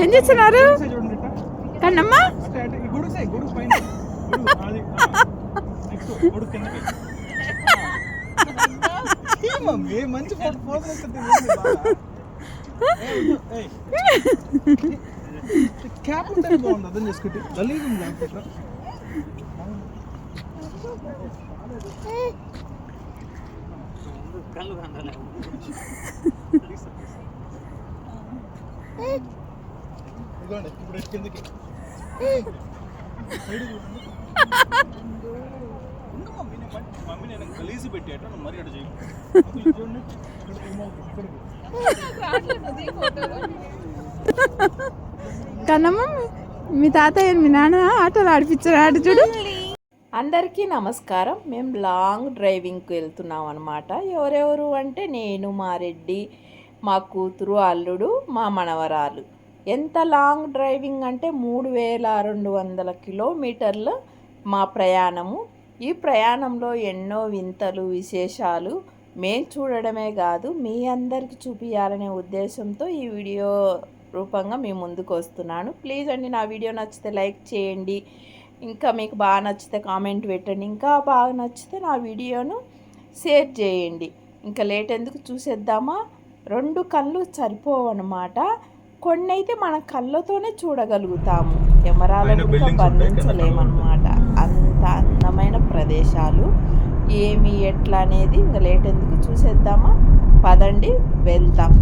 ఏం చేస్తున్నారు? కన్నమ్మా? మంచి క్యాప్ ఉంటే బాగుంది అర్థం చేసుకుంటే గలీజ్ ఉంది ఇప్పుడు కిందకి. మమ్మీ నేను పెట్టాట మరి అటు చేయి కన్నమ్మ మీ తాతయ్య మీ నాన్న ఆటోలు ఆడిపించారు ఆట చూడు. అందరికీ నమస్కారం. మేము లాంగ్ డ్రైవింగ్కి వెళ్తున్నాం అనమాట ఎవరెవరు అంటే నేను మా రెడ్డి మా కూతురు అల్లుడు మా మనవరాలు. ఎంత లాంగ్ డ్రైవింగ్ అంటే మూడు వేల రెండు వందల కిలోమీటర్ల మా ప్రయాణము. ఈ ప్రయాణంలో ఎన్నో వింతలు విశేషాలు మేము చూడడమే కాదు మీ అందరికీ చూపించాలనే ఉద్దేశంతో ఈ వీడియో రూపంగా మీ ముందుకు వస్తున్నాను. ప్లీజ్ అండి నా వీడియో నచ్చితే లైక్ చేయండి. ఇంకా మీకు బాగా నచ్చితే కామెంట్ పెట్టండి. ఇంకా బాగా నచ్చితే నా వీడియోను షేర్ చేయండి. ఇంకా లేట్ ఎందుకు చూసేద్దామా? రెండు కళ్ళు సరిపోవన్నమాట. కొన్ని అయితే మన కళ్ళతోనే చూడగలుగుతాము. కెమెరాలను కూడా బంధించలేమన్నమాట. అంత అందమైన ప్రదేశాలు. ఏమి ఎట్లా అనేది ఇంకా లేట్ ఎందుకు చూసేద్దామా? పదండి వెళ్తాం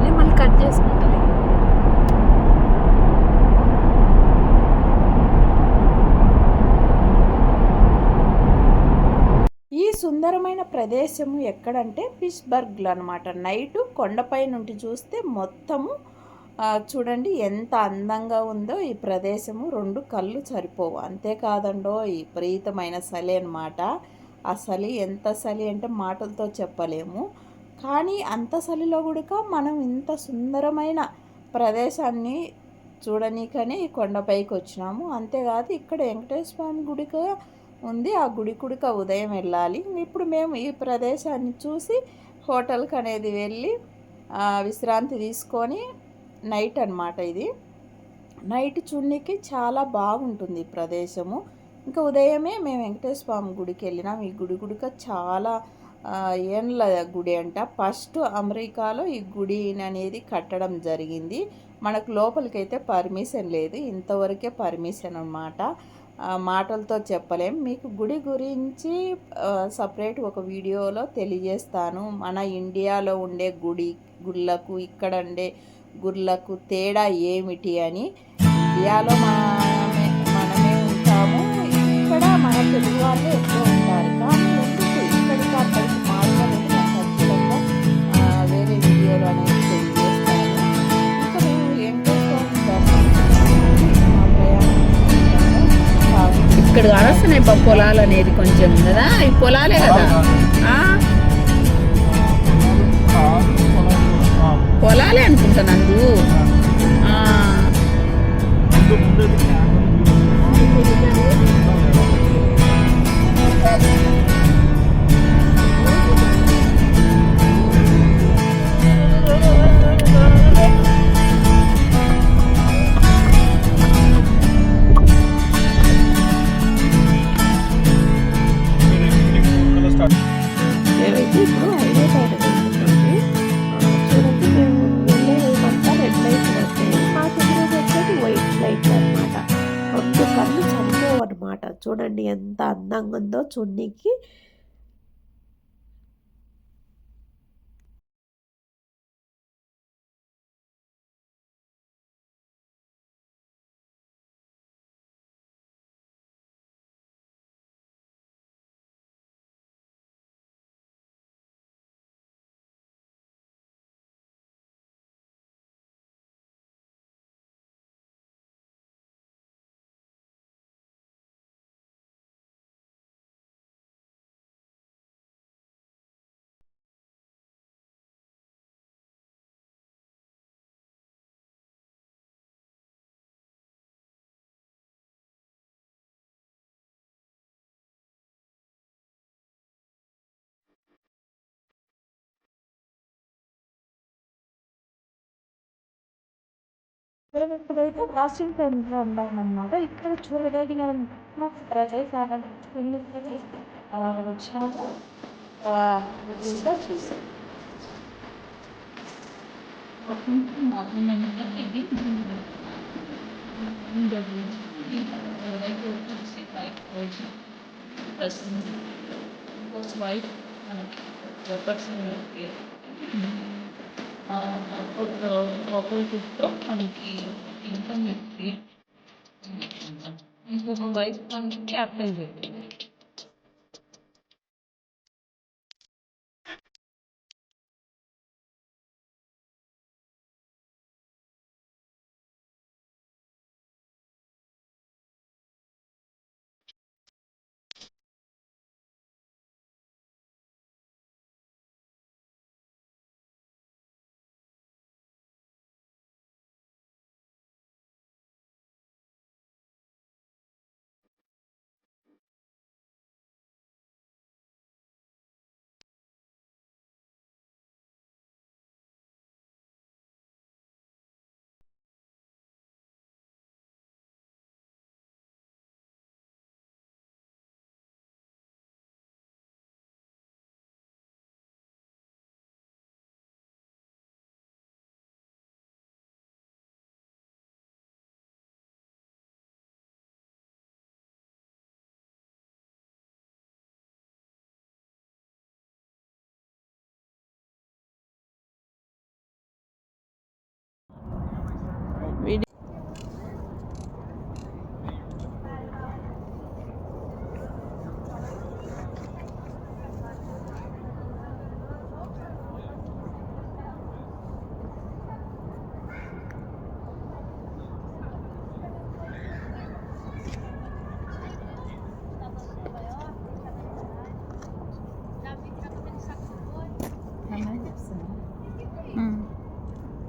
నేను మళ్ళీ కట్ చేసుకుంటాను ఈ సుందరమైన ప్రదేశము ఎక్కడంటే పిష్బర్గ్లో అనమాట నైట్ కొండపై నుండి చూస్తే మొత్తము చూడండి ఎంత అందంగా ఉందో ఈ ప్రదేశము. రెండు కళ్ళు సరిపోవు. అంతేకాదండో ఈ విపరీతమైన చలి అనమాట ఆ చలి ఎంత చలి అంటే మాటలతో చెప్పలేము. కానీ అంత చలిలో కూడా మనం ఇంత సుందరమైన ప్రదేశాన్ని చూడనీకనే ఈ కొండపైకి వచ్చినాము. అంతేకాదు ఇక్కడ వెంకటేశ్వర స్వామి గుడిక ఉంది. ఆ గుడి కుడిక ఉదయం వెళ్ళాలి. ఇప్పుడు మేము ఈ ప్రదేశాన్ని చూసి హోటల్కి అనేది వెళ్ళి విశ్రాంతి తీసుకొని నైట్ అనమాట ఇది. నైట్ చున్నికి చాలా బాగుంటుంది ఈ ప్రదేశము. ఇంకా ఉదయమే మేము వెంకటేశ్వర స్వామి గుడికి వెళ్ళినాం. ఈ గుడి గుడిక చాలా ఏండ్ల గుడి అంట. ఫస్ట్ అమెరికాలో ఈ గుడి అనేది కట్టడం జరిగింది. మనకు లోపలికైతే పర్మిషన్ లేదు. ఇంతవరకే పర్మిషన్ అన్నమాట. మాటలతో చెప్పలేం. మీకు గుడి గురించి సపరేట్ ఒక వీడియోలో తెలియజేస్తాను. మన ఇండియాలో ఉండే గుడి గుళ్ళకు ఇక్కడ ఉండే గుళ్ళకు తేడా ఏమిటి అని ఇండియాలో మనమే మనమే ఉంటాము. ఇక్కడ మన తెలుగు వాళ్ళు ఎక్కువ ఇక్కడ కానొస్తున్నాయి పా పొలాలు అనేది కొంచెం కదా ఈ పొలాలే కదా? ఆ, పొలాలే అనుకుంటా నందు. ముందు అందంగా ఉందో చున్నీకి ఇప్పుడైతే వాషింగ్టన్లో ఉన్నామన్నమాట ఇక్కడ చూడగలిగిన ప్రదేశాలను వచ్చాము ఇంకా చూసాం వైట్ ఆపోజిట్లో మనకి ఇన్కమ్ వ్యక్తి ఇంకొక వైపు మనకి క్యాపిటల్ వ్యక్తి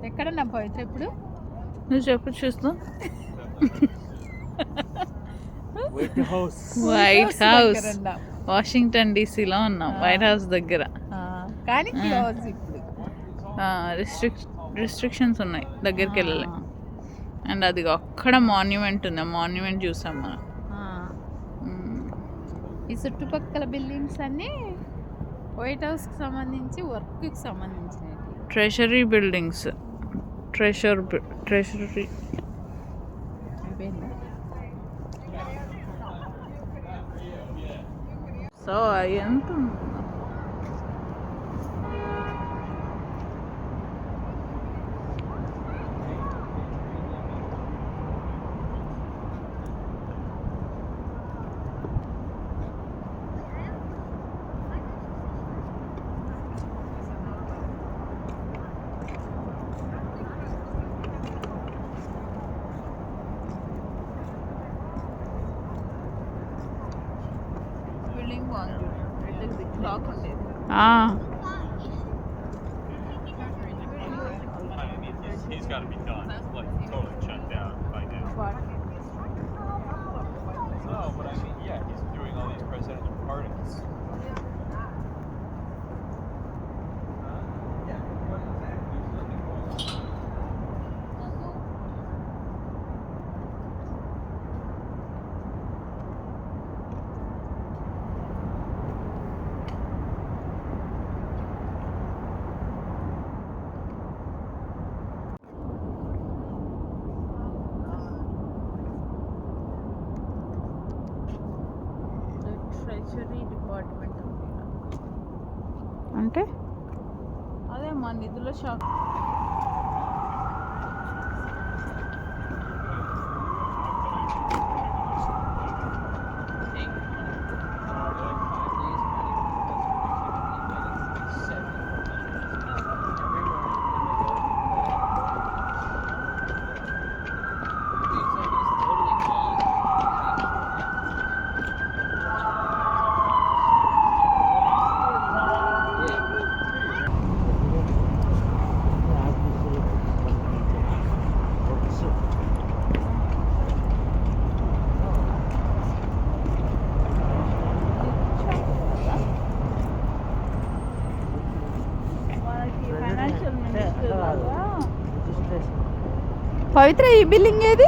ఎక్కడ నా పవిత్ర ఇప్పుడు నువ్వు చెప్పు చూస్తూ వైట్ హౌస్ వైట్ హౌస్ దగ్గర ఉన్నాం. వాషింగ్టన్ డీసీలో ఉన్నాం. వైట్ హౌస్ దగ్గర. ఆ, కానీ రిస్ట్రిక్ రిస్ట్రిక్షన్స్ ఉన్నాయి. దగ్గరికి వెళ్ళలే. అండ్ అది అక్కడ మాన్యుమెంట్ ఉంది. ఆ మాన్యుమెంట్ చూసాం మనం. ఈ చుట్టుపక్కల బిల్డింగ్స్ అన్నీ వైట్ హౌస్కి సంబంధించి వర్క్కి సంబంధించినవి. Treasury buildings treasure treasury so ఎంత 啊。మా పవిత్ర ఈ బిల్డింగ్ ఏది?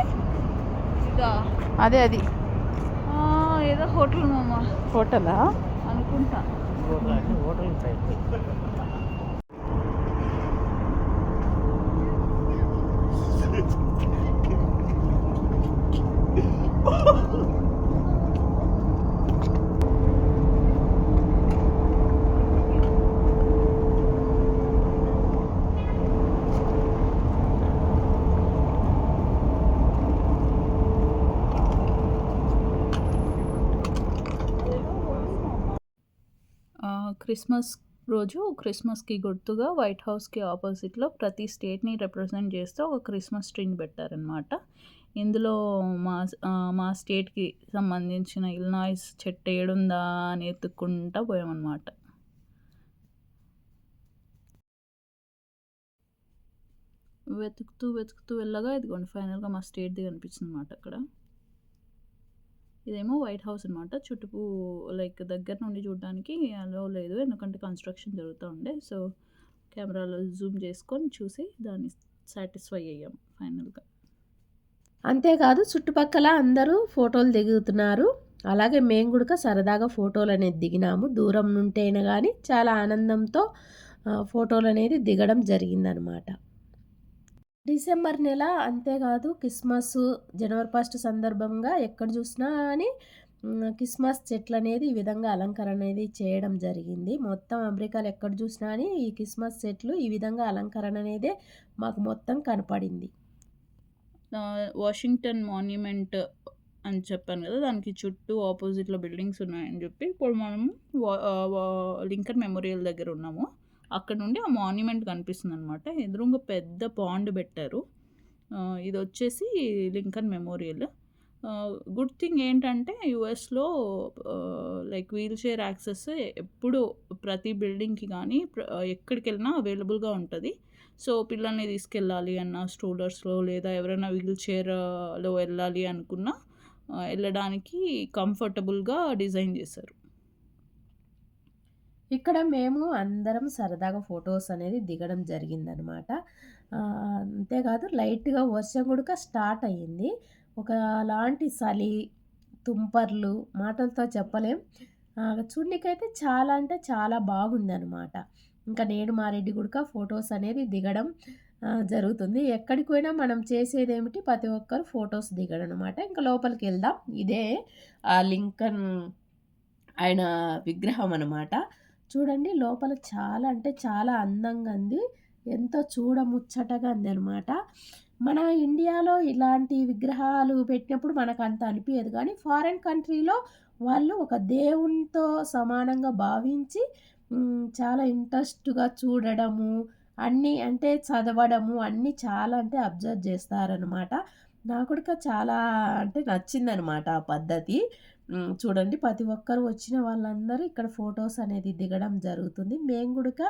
అదే అది. ఆ, ఏదో హోటల్ మామ హోటలా? అనుకుంటా. ఆ, క్రిస్మస్ రోజు క్రిస్మస్కి గుర్తుగా వైట్ హౌస్కి ఆపోజిట్లో ప్రతి స్టేట్ని రిప్రజెంట్ చేస్తూ ఒక క్రిస్మస్ ట్రీని పెట్టారనమాట ఇందులో మా మా స్టేట్కి సంబంధించిన ఇల్నాయిస్ చెట్టు ఏడుందా అని ఎత్తుక్కుంటా పోయామన్నమాట. వెతుకుతూ వెతుకుతూ వెళ్ళగా ఇదిగోండి ఫైనల్గా మా స్టేట్ది కనిపించింది అనమాట అక్కడ. ఇదేమో వైట్ హౌస్ అనమాట చుట్టూ లైక్ దగ్గర నుండి చూడడానికి అలో లేదు. ఎందుకంటే కన్స్ట్రక్షన్ జరుగుతూ ఉండే. సో కెమెరాలో జూమ్ చేసుకొని చూసి దాన్ని సాటిస్ఫై అయ్యాం ఫైనల్గా అంతేకాదు చుట్టుపక్కల అందరూ ఫోటోలు దిగుతున్నారు. అలాగే మేము కూడా సరదాగా ఫోటోలు అనేది దిగినాము. దూరం నుంటైనా కానీ చాలా ఆనందంతో ఫోటోలు అనేది దిగడం జరిగిందనమాట డిసెంబర్ నెల అంతేకాదు క్రిస్మస్ జనవరి ఫస్ట్ సందర్భంగా ఎక్కడ చూసినా కానీ క్రిస్మస్ చెట్లు అనేది ఈ విధంగా అలంకరణ అనేది చేయడం జరిగింది. మొత్తం అమెరికాలో ఎక్కడ చూసినా కానీ ఈ క్రిస్మస్ చెట్లు ఈ విధంగా అలంకరణ అనేది మాకు మొత్తం కనపడింది. వాషింగ్టన్ మాన్యుమెంట్ అని చెప్పాను కదా దానికి చుట్టూ ఆపోజిట్లో బిల్డింగ్స్ ఉన్నాయని చెప్పి ఇప్పుడు మనము లింకన్ మెమోరియల్ దగ్గర ఉన్నాము. అక్కడ నుండి ఆ మాన్యుమెంట్ కనిపిస్తుంది అనమాట ఎదురుగా పెద్ద పాండ్ పెట్టారు. ఇది వచ్చేసి లింకన్ మెమోరియల్. గుడ్ థింగ్ ఏంటంటే యుఎస్లో లైక్ వీల్ చైర్ యాక్సెస్ ఎప్పుడు ప్రతి బిల్డింగ్కి కానీ ఎక్కడికి వెళ్ళినా అవైలబుల్గా ఉంటుంది. సో పిల్లల్ని తీసుకెళ్ళాలి అన్న స్టూడర్స్లో లేదా ఎవరైనా వీల్ చైర్లో వెళ్ళాలి అనుకున్నా వెళ్ళడానికి కంఫర్టబుల్గా డిజైన్ చేశారు. ఇక్కడ మేము అందరం సరదాగా ఫొటోస్ అనేది దిగడం జరిగిందనమాట. అనమాట అంతేకాదు లైట్గా వర్షం కూడా స్టార్ట్ అయ్యింది. ఒకలాంటి చలి తుంపర్లు మాటలతో చెప్పలేం. ఆ, చాలా అంటే చాలా బాగుందనమాట. ఇంకా నేను మా రెడ్డి గుడిక ఫొటోస్ అనేది దిగడం జరుగుతుంది. ఎక్కడికి పోయినా మనం చేసేది ఏమిటి ప్రతి ఒక్కరు ఫొటోస్ దిగడం అనమాట ఇంకా లోపలికి వెళ్దాం ఇదే ఆ లింకన్ ఆయన విగ్రహం అనమాట. చూడండి లోపల చాలా అంటే చాలా అందంగా ఉంది. ఎంతో చూడముచ్చటగా ఉంది అనమాట మన ఇండియాలో ఇలాంటి విగ్రహాలు పెట్టినప్పుడు మనకు అంత అనిపించదు కానీ ఫారెన్ కంట్రీలో వాళ్ళు ఒక దేవునితో సమానంగా భావించి చాలా ఇంట్రెస్ట్గా చూడడము అన్నీ అంటే చదవడము అన్నీ చాలా అంటే అబ్జర్వ్ చేస్తారనమాట నాకు కూడా చాలా అంటే నచ్చిందనమాట ఆ పద్ధతి. చూడండి ప్రతి ఒక్కరు వచ్చిన వాళ్ళందరూ ఇక్కడ ఫొటోస్ అనేది దిగడం జరుగుతుంది. మేము కూడా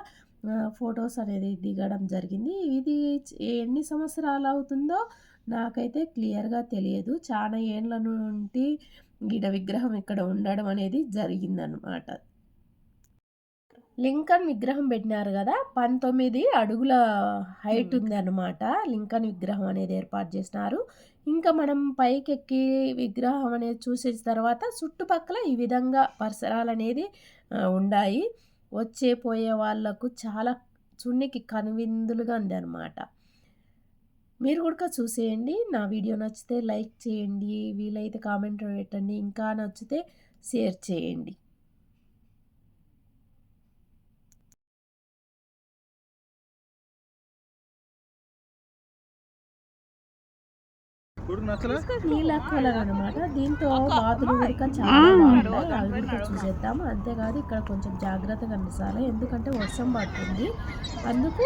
ఫొటోస్ అనేది దిగడం జరిగింది. ఇది ఎన్ని సంవత్సరాలు అవుతుందో నాకైతే క్లియర్గా తెలియదు. చాలా ఏళ్ళ నుండి ఈడ విగ్రహం ఇక్కడ ఉండడం అనేది జరిగిందనమాట లింకన్ విగ్రహం పెట్టినారు కదా పంతొమ్మిది అడుగుల హైట్. ఉంది అనమాట లింకన్ విగ్రహం అనేది ఏర్పాటు చేసినారు. ఇంకా మనం పైకెక్కి విగ్రహం అనేది చూసిన తర్వాత చుట్టుపక్కల ఈ విధంగా పరిసరాలు అనేది ఉన్నాయి వచ్చే పోయే వాళ్ళకు చాలా చున్నికి కనువిందులుగా ఉంది అనమాట మీరు కూడా చూసేయండి. నా వీడియో నచ్చితే లైక్ చేయండి. వీలైతే కామెంట్ పెట్టండి. ఇంకా నచ్చితే షేర్ చేయండి. నీళ్ళ కలర్ అనమాట దీంతో బాతులు చాలా బాగుంటాయి అవి కూడా చూసేద్దాం అంతేకాదు ఇక్కడ కొంచెం జాగ్రత్తగా కనిపిస్తాను ఎందుకంటే వర్షం పడుతుంది. అందుకు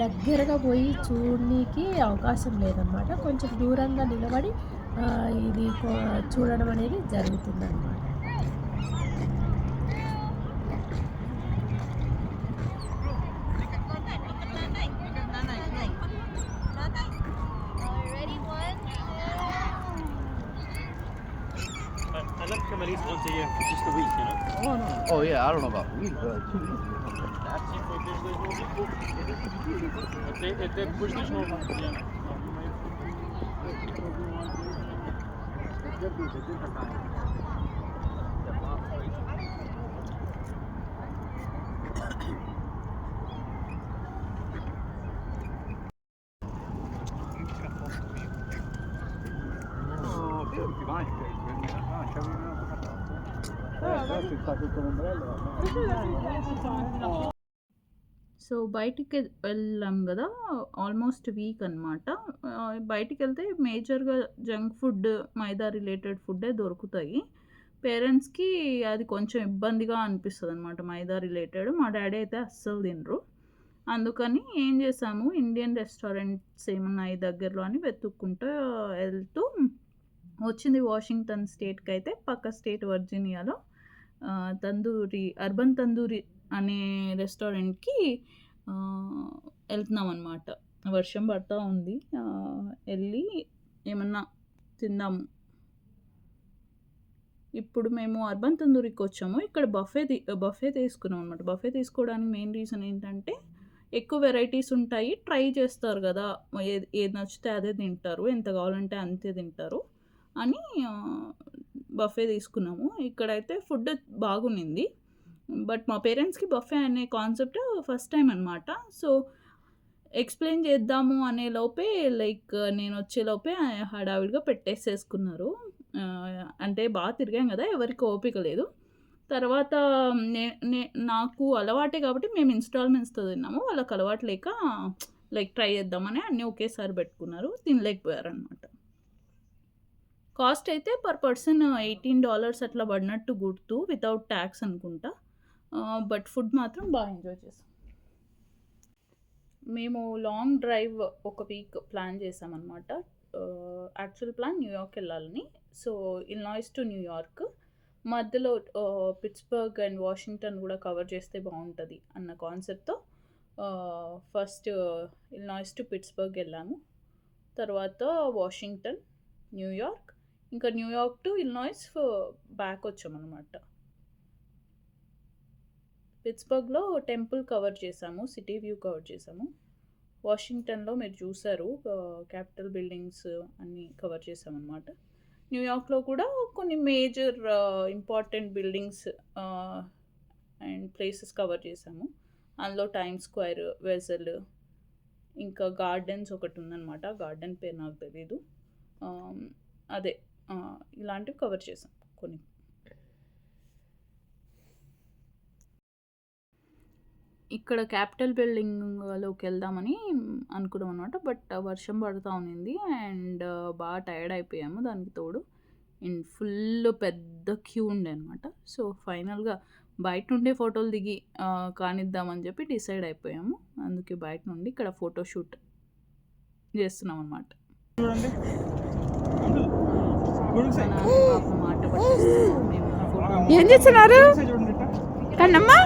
దగ్గరగా పోయి చూడడానికి అవకాశం లేదనమాట కొంచెం దూరంగా నిలబడి ఇది చూడడం అనేది జరుగుతుంది అనమాట at least once a year, just a week, you know? Oh, no. Oh, yeah, I don't know about week, but two weeks. That's. If they, if they push, yeah. So బయటికి వెళ్ళాం కదా ఆల్మోస్ట్ వీక్ అనమాట బయటికి వెళ్తే మేజర్గా junk food మైదా related ఫుడ్డే దొరుకుతాయి. పేరెంట్స్కి అది కొంచెం ఇబ్బందిగా అనిపిస్తుంది అనమాట మైదా రిలేటెడ్ మా డాడీ అయితే అస్సలు తినరు. అందుకని ఏం చేసాము ఇండియన్ రెస్టారెంట్స్ ఏమన్నాయి దగ్గరలో అని వెతుక్కుంటూ వెళ్తూ వచ్చింది వాషింగ్టన్ స్టేట్కి అయితే పక్క స్టేట్ వర్జీనియాలో. తందూరి అర్బన్ తందూరి అనే రెస్టారెంట్కి వెళ్తున్నాం అనమాట వర్షం పడతా ఉంది. వెళ్ళి ఏమన్నా తిందాము. ఇప్పుడు మేము అర్బన్ తందూరికి వచ్చాము. ఇక్కడ బఫే బఫే తీసుకున్నాం అనమాట బఫే తీసుకోవడానికి మెయిన్ రీజన్ ఏంటంటే ఎక్కువ వెరైటీస్ ఉంటాయి. ట్రై చేస్తారు కదా. ఏది ఏది నచ్చితే అదే తింటారు. ఎంత కావాలంటే అంతే తింటారు. అని బఫే తీసుకున్నాము. ఇక్కడైతే ఫుడ్ బాగుండింది. బట్ మా పేరెంట్స్కి బఫే అనే కాన్సెప్ట్ ఫస్ట్ టైం అనమాట సో ఎక్స్ప్లెయిన్ చేద్దాము అనే లోపే లైక్ నేను వచ్చే లోపే హడావిడిగా పెట్టేసేసుకున్నారు. అంటే బాగా తిరిగాం కదా ఎవరికి ఓపిక లేదు. తర్వాత నే నే నాకు అలవాటే కాబట్టి మేము ఇన్స్టాల్మెంట్స్తో తిన్నాము. వాళ్ళకి అలవాటు లేక లైక్ ట్రై చేద్దామని అన్నీ ఒకేసారి పెట్టుకున్నారు. తినలేకపోయారు అనమాట కాస్ట్ అయితే పర్ పర్సన్ ఎయిటీన్ డాలర్స్ అట్లా పడినట్టు గుర్తు వితౌట్ ట్యాక్స్ అనుకుంటా. బట్ ఫుడ్ మాత్రం బాగా ఎంజాయ్ చేసాం. మేము లాంగ్ డ్రైవ్ ఒక వీక్ ప్లాన్ చేసామన్నమాట. యాక్చువల్ ప్లాన్ న్యూయార్క్ వెళ్ళాలని. So Illinois to New York మధ్యలో పిట్స్బర్గ్ అండ్ వాషింగ్టన్ కూడా కవర్ చేస్తే బాగుంటుంది అన్న కాన్సెప్ట్తో ఫస్ట్ ఇల్నాయిస్ టు పిట్స్బర్గ్ వెళ్ళాము. తర్వాత వాషింగ్టన్ న్యూయార్క్ ఇంకా New York to Illinois back వచ్చామన్నమాట. పిట్స్బర్గ్లో టెంపుల్ కవర్ చేసాము సిటీ వ్యూ కవర్ చేసాము. వాషింగ్టన్లో మీరు చూసారు క్యాపిటల్ బిల్డింగ్స్ అన్నీ కవర్ చేసామన్నమాట. న్యూయార్క్లో కూడా కొన్ని major important buildings and places cover చేసాము. అందులో టైమ్ స్క్వేర్ వెజల్ ఇంకా గార్డెన్స్ ఒకటి ఉందన్నమాట. గార్డెన్ పేరు నాకు తెలీదు. అదే ఇలాంటివి కవర్ చేసాం కొన్ని. ఇక్కడ క్యాపిటల్ బిల్డింగ్లోకి వెళ్దామని అనుకున్నాం అనమాట బట్ వర్షం పడుతూ ఉన్నింది అండ్ బాగా టైర్డ్ అయిపోయాము దానికి తోడు. అండ్ ఫుల్ పెద్ద క్యూ ఉండే అనమాట సో ఫైనల్గా బయట నుండే ఫోటోలు దిగి కానిద్దామని చెప్పి డిసైడ్ అయిపోయాము. అందుకే బయట నుండి ఇక్కడ ఫోటోషూట్ చేస్తున్నాం అనమాట చూడండి అంకుల్ కొడుకు సై మాట పట్టిస్తున్నాము మేము ఫోటో ఏం చేస్తున్నారు? కన్నమ్మా?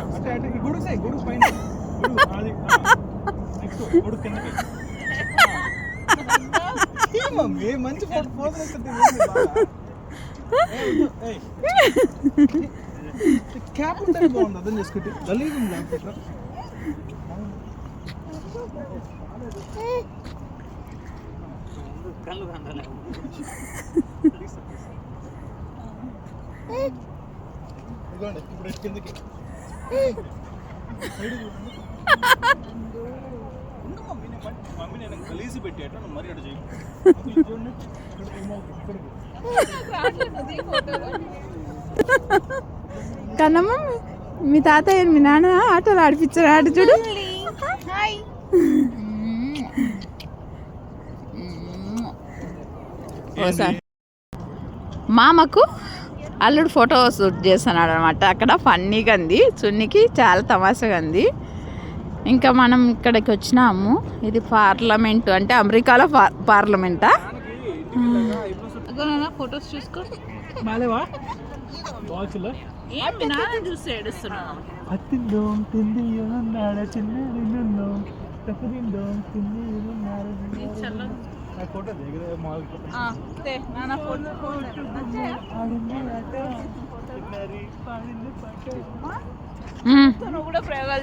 మంచి క్యాప్ ఉంటే బాగుంది అర్థం చేసుకుంటే గలీజ్ ఉంది ఇప్పుడు కిందకి. మమ్మీ నేను గలీజ్ పెట్టేట మరి అటు చేయి కన్నమ్మ మీ తాతయ్య మీ నాన్న ఆటలు ఆడిపించారు ఆట చూడు. ఒకసారి మామకు అల్లుడు ఫోటో షూట్ చేస్తున్నాడు అనమాట అక్కడ ఫన్నీగా ఉంది. చున్నికి చాలా తమాషగా ఉంది. ఇంకా మనం ఇక్కడికి వచ్చినాము. ఇది పార్లమెంట్ అంటే అమెరికాలో పార్లమెంటా? ఫొటోస్ చూసుకో. చూసి కూడా ప్రయోగాలు